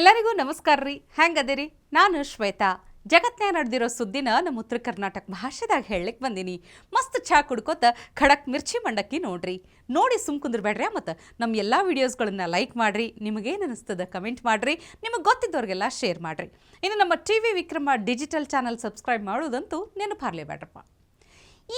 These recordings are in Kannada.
ಎಲ್ಲರಿಗೂ ನಮಸ್ಕಾರ ರೀ. ಹೆಂಗದಿರಿ ನಾನು ಶ್ವೇತಾ. ಜಗತ್ನ್ಯಾಗ ನಡೆದಿರೋ ಸುದ್ದಿನ ನಮ್ಮ ಉತ್ತರ ಕರ್ನಾಟಕ ಭಾಷೆದಾಗ ಹೇಳಲಿಕ್ಕೆ ಬಂದೀನಿ. ಮಸ್ತ್ ಚಾ ಕುಡ್ಕೋತ ಖಡಕ್ ಮಿರ್ಚಿ ಮಂಡಕ್ಕಿ ನೋಡ್ರಿ. ನೋಡಿ ಸುಮ್ ಕುಂದ್ರಬೇಡ್ರಿ ಮತ್ತು ನಮ್ಮ ಎಲ್ಲ ವೀಡಿಯೋಸ್ಗಳನ್ನ ಲೈಕ್ ಮಾಡ್ರಿ. ನಿಮಗೇನು ಅನಿಸ್ತದ ಕಮೆಂಟ್ ಮಾಡ್ರಿ. ನಿಮಗೆ ಗೊತ್ತಿದ್ದವ್ರಿಗೆಲ್ಲ ಶೇರ್ ಮಾಡ್ರಿ. ಇನ್ನು ನಮ್ಮ T V Vikrama digital channel subscribe ಮಾಡೋದಂತೂ ನೆನಪಾರ್ಲೇಬೇಡ್ರಪ್ಪ.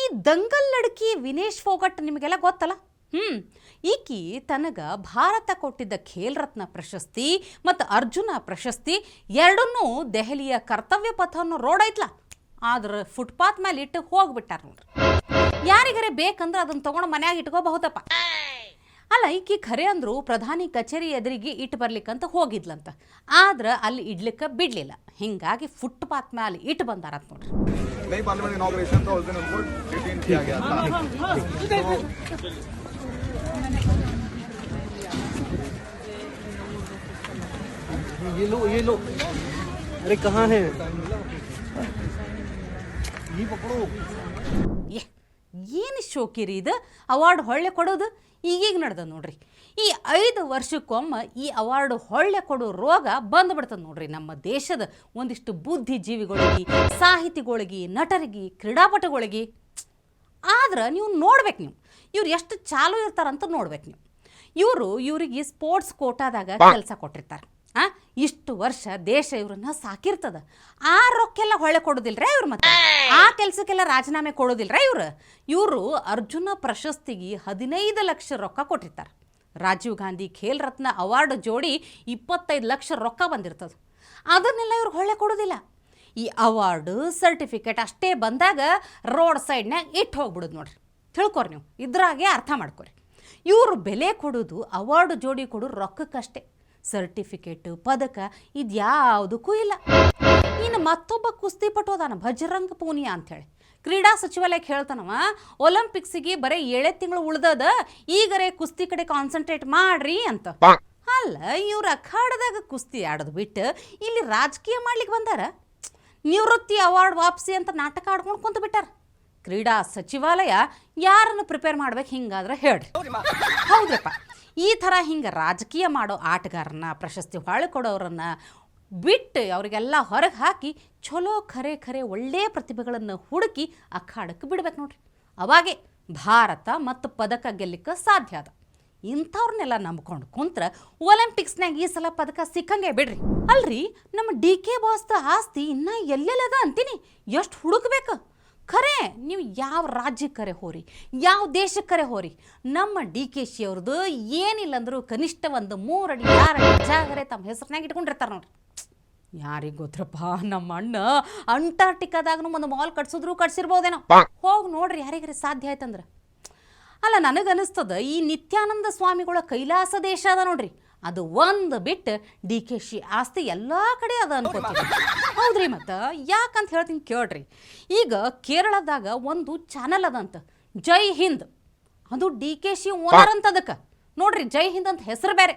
ಈ ದಂಗಲ್ ಲಡ್ಕಿ ವಿನೇಶ್ ಫೋಗಟ್ ನಿಮಗೆಲ್ಲ ಗೊತ್ತಲ್ಲ? ಹ್ಮ್. ಈಕಿ ತನಗ ಭಾರತ ಕೊಟ್ಟಿದ್ದ ಖೇಲ್ ರತ್ನ ಪ್ರಶಸ್ತಿ ಮತ್ತು ಅರ್ಜುನ ಪ್ರಶಸ್ತಿ ಎರಡನ್ನೂ ದೆಹಲಿಯ ಕರ್ತವ್ಯ ಪಥವನ್ನು ರೋಡ್ ಐತ್ಲ. ಆದ್ರೆ ಫುಟ್ಪಾತ್ ಮೇಲೆ ಇಟ್ಟು ಹೋಗ್ಬಿಟ್ಟಾರ ನೋಡ್ರಿ. ಯಾರಿಗಾರೆ ಬೇಕಂದ್ರೆ ಅದನ್ನ ತಗೊಂಡು ಮನ್ಯಾಗ ಇಟ್ಕೋಬಹುದಪ್ಪ. ಅಲ್ಲ ಈಕಿ ಖರೆ ಅಂದ್ರು ಪ್ರಧಾನಿ ಕಚೇರಿ ಎದುರಿಗೆ ಇಟ್ಟು ಬರ್ಲಿಕ್ಕಂತ ಹೋಗಿದ್ಲಂತ ಆದ್ರೆ ಅಲ್ಲಿ ಇಡ್ಲಿಕ್ಕೆ ಬಿಡ್ಲಿಲ್ಲ ಹಿಂಗಾಗಿ ಫುಟ್ಪಾತ್ ಮೇಲೆ ಇಟ್ಟು ಬಂದಾರಂತ ನೋಡ್ರಿ नई पार्लियामेंट इनॉग्रेशन था उस दिन उनको डिटेन किया गया था ये लो ये लो अरे कहाँ है ये पकड़ो ಏ ಏನು ಶೋಕಿರಿ ಇದು? ಅವಾರ್ಡ್ ಹೊಳ್ಳೆ ಕೊಡೋದು? ಈಗೀಗ ನಡೆದ ನೋಡ್ರಿ. ಈ ಐದು ವರ್ಷಕ್ಕೊಮ್ಮೆ ಈ ಅವಾರ್ಡ್ ಹೊಳ್ಳೆ ಕೊಡೋ ರೋಗ ಬಂದ್ಬಿಡ್ತದೆ ನೋಡ್ರಿ ನಮ್ಮ ದೇಶದ ಒಂದಿಷ್ಟು ಬುದ್ಧಿಜೀವಿಗಳಿಗೆ ಸಾಹಿತಿಗಳಿಗೆ ನಟರಿಗೆ ಕ್ರೀಡಾಪಟುಗಳಿಗೆ. ಆದ್ರೆ ನೀವು ನೋಡ್ಬೇಕು ನೀವು. ಇವ್ರು ಎಷ್ಟು ಚಾಲು ಇರ್ತಾರಂತ ನೋಡ್ಬೇಕು ನೀವು. ಇವರು ಇವರಿಗೆ ಸ್ಪೋರ್ಟ್ಸ್ ಕೋಟಾದಾಗ ಕೆಲಸ ಕೊಟ್ಟಿರ್ತಾರೆ. ಆ? ಇಷ್ಟು ವರ್ಷ ದೇಶ ಇವ್ರನ್ನ ಸಾಕಿರ್ತದ. ಆ ರೊಕ್ಕೆಲ್ಲ ಹೊಳೆ ಕೊಡೋದಿಲ್ರ ಇವ್ರು ಮತ್ತೆ? ಆ ಕೆಲಸಕ್ಕೆಲ್ಲ ರಾಜೀನಾಮೆ ಕೊಡೋದಿಲ್ರ ಇವ್ರು? ಇವರು ಅರ್ಜುನ ಪ್ರಶಸ್ತಿಗೆ ಹದಿನೈದು ಲಕ್ಷ ರೊಕ್ಕ ಕೊಟ್ಟಿರ್ತಾರೆ. ರಾಜೀವ್ ಗಾಂಧಿ ಖೇಲ್ ರತ್ನ ಅವಾರ್ಡ್ ಜೋಡಿ ಇಪ್ಪತ್ತೈದು ಲಕ್ಷ ರೊಕ್ಕ ಬಂದಿರ್ತದ. ಅದನ್ನೆಲ್ಲ ಇವ್ರು ಹೊಳೆ ಕೊಡೋದಿಲ್ಲ. ಈ ಅವಾರ್ಡ್, ಸರ್ಟಿಫಿಕೇಟ್ ಅಷ್ಟೇ ಬಂದಾಗ ರೋಡ್ ಸೈಡ್ನಾಗ ಇಟ್ಟು ಹೋಗ್ಬಿಡೋದು ನೋಡ್ರಿ. ತಿಳ್ಕೊರಿ ನೀವು. ಇದ್ರಾಗೆ ಅರ್ಥ ಮಾಡ್ಕೊರಿ. ಇವರು ಬೆಲೆ ಕೊಡೋದು ಅವಾರ್ಡ್ ಜೋಡಿ ಕೊಡೋ ರೊಕ್ಕಕ್ಕಷ್ಟೇ. ಸರ್ಟಿಫಿಕೇಟ್ ಪದಕ ಇದ್ಯಾವುದಕ್ಕೂ ಇಲ್ಲ ಇನ್ನು ಮತ್ತೊಬ್ಬ ಕುಸ್ತಿಪಟು ಅದಾನ ಭಜರಂಗ್ ಪೂನಿಯಾ ಅಂಥೇಳಿ ಕ್ರೀಡಾ ಸಚಿವಾಲಯಕ್ಕೆ ಹೇಳ್ತಾನವ ಒಲಿಂಪಿಕ್ಸಿಗೆ ಬರೀ ಏಳೇ ತಿಂಗಳು ಉಳ್ದದ ಈಗರೇ ಕುಸ್ತಿ ಕಡೆ ಕಾನ್ಸಂಟ್ರೇಟ್ ಮಾಡ್ರಿ ಅಂತ. ಅಲ್ಲ ಇವ್ರ ಅಖಾಡದಾಗ ಕುಸ್ತಿ ಆಡೋದು ಬಿಟ್ಟು ಇಲ್ಲಿ ರಾಜಕೀಯ ಮಾಡ್ಲಿಕ್ಕೆ ಬಂದಾರ. ನಿವೃತ್ತಿ ಅವಾರ್ಡ್ ವಾಪಸಿ ಅಂತ ನಾಟಕ ಆಡ್ಕೊಂಡು ಕುಂತ ಬಿಟ್ಟಾರ. ಕ್ರೀಡಾ ಸಚಿವಾಲಯ ಯಾರನ್ನು ಪ್ರಿಪೇರ್ ಮಾಡ್ಬೇಕು ಹಿಂಗಾದ್ರೆ ಹೇಳ್ರಿ. ಹೌದ್ರಪ್ಪ. ಈ ಥರ ಹಿಂಗೆ ರಾಜಕೀಯ ಮಾಡೋ ಆಟಗಾರನ್ನ ಪ್ರಶಸ್ತಿ ಹೊಳೆ ಕೊಡೋರನ್ನ ಬಿಟ್ಟು ಅವರಿಗೆಲ್ಲ ಹೊರಗೆ ಹಾಕಿ ಚಲೋ ಖರೆ ಖರೆ ಒಳ್ಳೆಯ ಪ್ರತಿಭೆಗಳನ್ನು ಹುಡುಕಿ ಅಖಾಡಕ್ಕೆ ಬಿಡ್ಬೇಕು ನೋಡ್ರಿ. ಅವಾಗೆ ಭಾರತ ಮತ್ತು ಪದಕ ಗೆಲ್ಲಿಕ್ಕೆ ಸಾಧ್ಯ ಅದ. ಇಂಥವ್ರನ್ನೆಲ್ಲ ನಂಬ್ಕೊಂಡು ಕುಂತ್ರ ಒಲಿಂಪಿಕ್ಸ್ನಾಗ ಈ ಸಲ ಪದಕ ಸಿಕ್ಕಂಗೆ ಬಿಡ್ರಿ. ಅಲ್ರಿ, ನಮ್ಮ ಡಿ ಕೆ ಬಾಸ್ದ ಆಸ್ತಿ ಇನ್ನೂ ಎಲ್ಲೆಲ್ಲದ ಅಂತೀನಿ? ಎಷ್ಟು ಹುಡುಕ್ಬೇಕು? ಖರೆ ನೀವು ಯಾವ ರಾಜ್ಯಕ್ಕರೆ ಹೋರಿ ಯಾವ ದೇಶಕ್ಕರೆ ಹೋರಿ? ನಮ್ಮ ಡಿ ಕೆ ಶಿ ಅವ್ರದ್ದು ಏನಿಲ್ಲ ಅಂದರೂ ಕನಿಷ್ಠ ಒಂದು ಮೂರಡಿ ಆರಡಿ ಜಾಗರೆ ತಮ್ಮ ಹೆಸರಿನಾಗ ಇಟ್ಕೊಂಡಿರ್ತಾರೆ ನೋಡ್ರಿ. ಯಾರಿಗೆ ಗೊತ್ತರಪ್ಪ ನಮ್ಮ ಅಣ್ಣ ಅಂಟಾರ್ಟಿಕಾದಾಗನು ಒಂದು ಮಾಲ್ ಕಟ್ಸಿದ್ರು ಕಟ್ಸಿರ್ಬೋದೇನೋ. ಹೋಗಿ ನೋಡ್ರಿ ಯಾರಿಗಾರ ಸಾಧ್ಯ ಆಯ್ತಂದ್ರೆ. ಅಲ್ಲ ನನಗನ್ನಿಸ್ತದ ಈ ನಿತ್ಯಾನಂದ ಸ್ವಾಮಿಗಳ ಕೈಲಾಸ ದೇಶ ಅದ ನೋಡ್ರಿ. ಅದು ಒಂದು ಬಿಟ್ಟು ಡಿ ಕೆ ಶಿ ಆಸ್ತಿ ಎಲ್ಲ ಕಡೆ ಅದ ಅನ್ಕೋತೀವಿ ಹೌದ್ರಿ ಮತ್ತು? ಯಾಕಂತ ಹೇಳ್ತೀನಿ ಕೇಳ್ರಿ. ಈಗ ಕೇರಳದಾಗ ಒಂದು ಚಾನಲ್ ಅದಂತ. ಜೈ ಹಿಂದ್. ಅದು ಡಿ ಕೆ ಶಿ ಓನರ್ ಅಂತ ಅದಕ್ಕೆ. ನೋಡ್ರಿ, ಜೈ ಹಿಂದ್ ಅಂತ ಹೆಸರು ಬೇರೆ.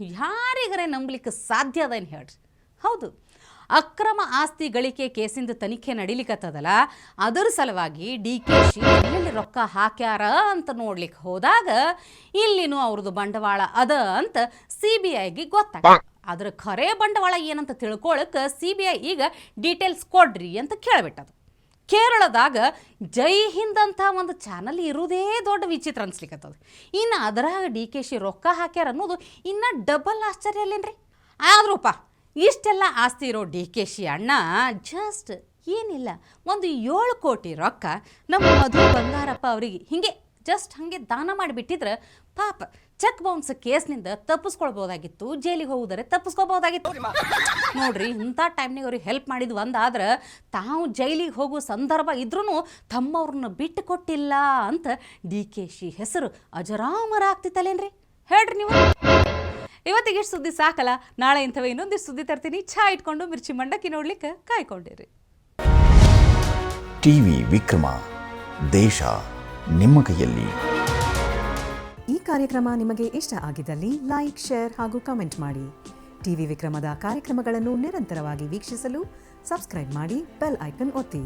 ಯಾರಿಗರೆ ನಂಬಲಿಕ್ಕೆ ಸಾಧ್ಯ ಅದೇನು ಹೇಳ್ರಿ? ಹೌದು. ಅಕ್ರಮ ಆಸ್ತಿ ಗಳಿಕೆ ಕೇಸಿಂದ ತನಿಖೆ ನಡೀಲಿಕ್ಕತ್ತದಲ್ಲ ಅದರ ಸಲುವಾಗಿ ಡಿ ಕೆ ಶಿ ಎಲ್ಲೆಲ್ಲಿ ರೊಕ್ಕ ಹಾಕ್ಯಾರ ಅಂತ ನೋಡ್ಲಿಕ್ಕೆ ಹೋದಾಗ ಇಲ್ಲಿನೂ ಅವ್ರದ್ದು ಬಂಡವಾಳ ಅದ ಅಂತ ಸಿ ಬಿ ಐಗೆ ಗೊತ್ತಾಗ ಅದ್ರ ಖರೆ ಬಂಡವಾಳ ಏನಂತ ತಿಳ್ಕೊಳಕ್ಕೆ ಸಿ ಬಿ ಐ ಈಗ ಡೀಟೇಲ್ಸ್ ಕೊಡ್ರಿ ಅಂತ ಕೇಳಿಬಿಟ್ಟದು. ಕೇರಳದಾಗ ಜೈ ಹಿಂದ್ ಅಂತ ಒಂದು ಚಾನಲ್ ಇರುವುದೇ ದೊಡ್ಡ ವಿಚಿತ್ರ ಅನ್ಸ್ಲಿಕ್ಕತ್ತದ ಇನ್ನು ಅದರಾಗ ಡಿ ಕೆ ಶಿ ರೊಕ್ಕ ಹಾಕ್ಯಾರ ಅನ್ನೋದು ಇನ್ನ ಡಬಲ್ ಆಶ್ಚರ್ಯ ಅಲ್ಲೇನ್ರಿ? ಆದ್ರೂಪ ಇಷ್ಟೆಲ್ಲ ಆಸ್ತಿ ಇರೋ ಡಿ ಕೆ ಶಿ ಅಣ್ಣ ಜಸ್ಟ್ ಏನಿಲ್ಲ. ಒಂದು ಏಳು ಕೋಟಿ ರೊಕ್ಕ ನಮ್ಮ ಮಧು ಬಂಗಾರಪ್ಪ ಅವರಿಗೆ. ಹಿಂಗೆ ಜಸ್ಟ್ ಹಾಗೆ ದಾನ ಮಾಡಿಬಿಟ್ಟಿದ್ರೆ ಪಾಪ ಚೆಕ್ ಬೌನ್ಸ್ ಕೇಸ್ನಿಂದ ತಪ್ಪಿಸ್ಕೊಳ್ಬೋದಾಗಿತ್ತು, ಜೈಲಿಗೆ ಹೋಗುದರೆ ತಪ್ಪಿಸ್ಕೊಬೋದಾಗಿತ್ತು ನೋಡ್ರಿ, ಇಂಥ ಟೈಮ್ನಾಗ ಅವ್ರಿಗೆ ಹೆಲ್ಪ್ ಮಾಡಿದ್ವು ಅಂದಾದ್ರೆ ತಾವು ಜೈಲಿಗೆ ಹೋಗೋ ಸಂದರ್ಭ ಇದ್ರೂ ತಮ್ಮವ್ರನ್ನ ಬಿಟ್ಟು ಕೊಟ್ಟಿಲ್ಲ ಅಂತ ಡಿ ಕೆ ಶಿ ಹೆಸರು ಅಜರಾಮರ ಆಗ್ತಿತ್ತಲ್ಲೇನ್ರಿ? ಹೇಳ್ರಿ ನೀವು. ಇವತ್ತಿಗೆ ಎಷ್ಟು ಸುದ್ದಿ ಸಾಕಲ್ಲ ನಾಳೆ ಇಂಥವೇ ಇನ್ನೊಂದಿಷ್ಟು ಸುದ್ದಿ ತರ್ತೀನಿ. ಚಹಾ ಇಟ್ಕೊಂಡು ಮಿರ್ಚಿ ಮಂಡಕ್ಕಿ ನೋಡ್ಲಿಕ್ಕೆ ಕಾಯ್ಕೊಂಡಿರಿ. ಟಿವಿ ವಿಕ್ರಮ ದೇಶ ನಿಮ್ಮ ಕೈಯಲ್ಲಿ. ಈ ಕಾರ್ಯಕ್ರಮ ನಿಮಗೆ ಇಷ್ಟ ಆಗಿದ್ದಲ್ಲಿ ಲೈಕ್ ಶೇರ್ ಹಾಗೂ ಕಮೆಂಟ್ ಮಾಡಿ. ಟಿವಿ ವಿಕ್ರಮದ ಕಾರ್ಯಕ್ರಮಗಳನ್ನು ನಿರಂತರವಾಗಿ ವೀಕ್ಷಿಸಲು ಸಬ್ಸ್ಕ್ರೈಬ್ ಮಾಡಿ ಬೆಲ್ ಐಕನ್ ಒತ್ತಿ.